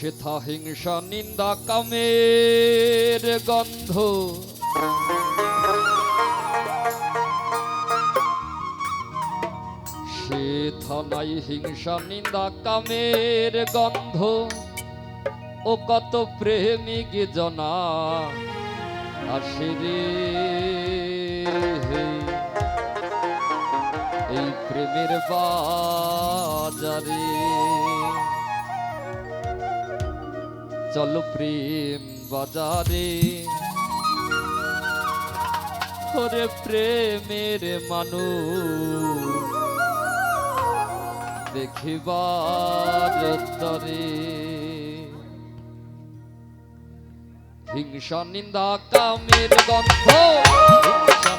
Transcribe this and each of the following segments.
সেথা হিংসা, নিন্দা, কামের গন্ধ। সেথা নাই হিংসা, নিন্দা, কামের গন্ধ। ও কত প্রেমিক জনা আসিরে এই প্রেমের বাজারে চল প্রেম বাজারে। ওরে প্রেমের মানুষ দেখিবার তরে হিংসা নিন্দা কামের গন্ধ হিংসা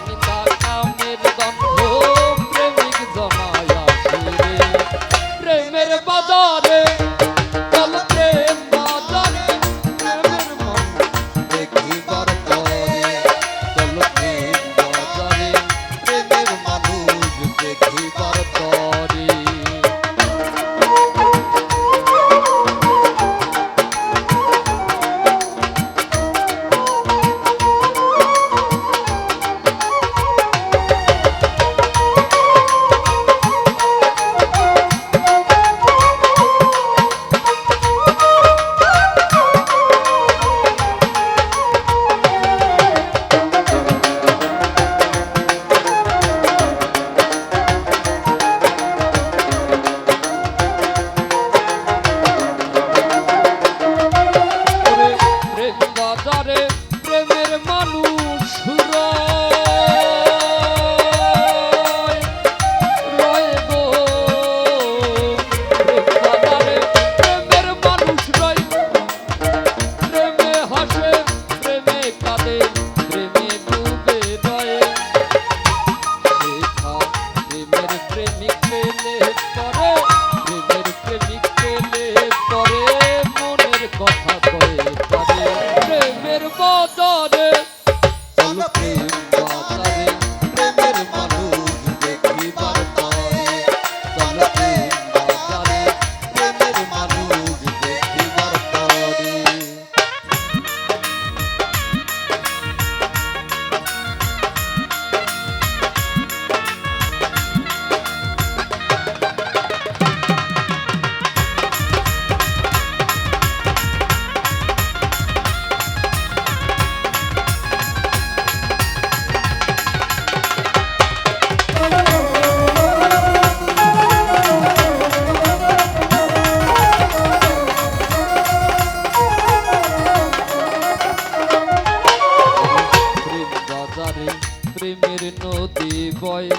প্রেমের নদী বয়।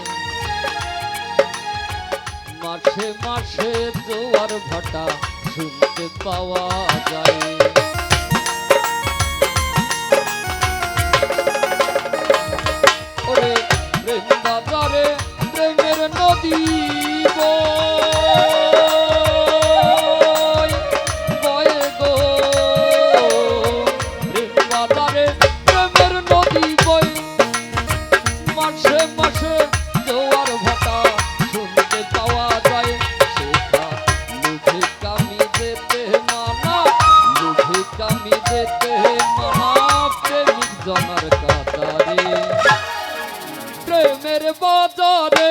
মাসে মাসে জোয়ার ভাটা শুনতে পাওয়া যায়। জরে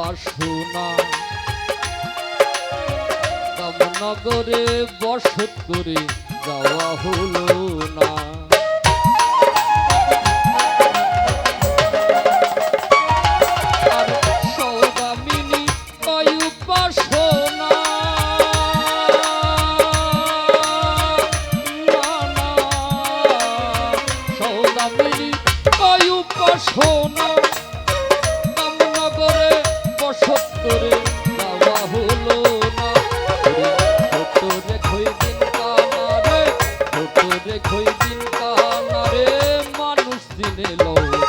বাসনা রামনগরে বসত করে যাওয়া হলো না। দিল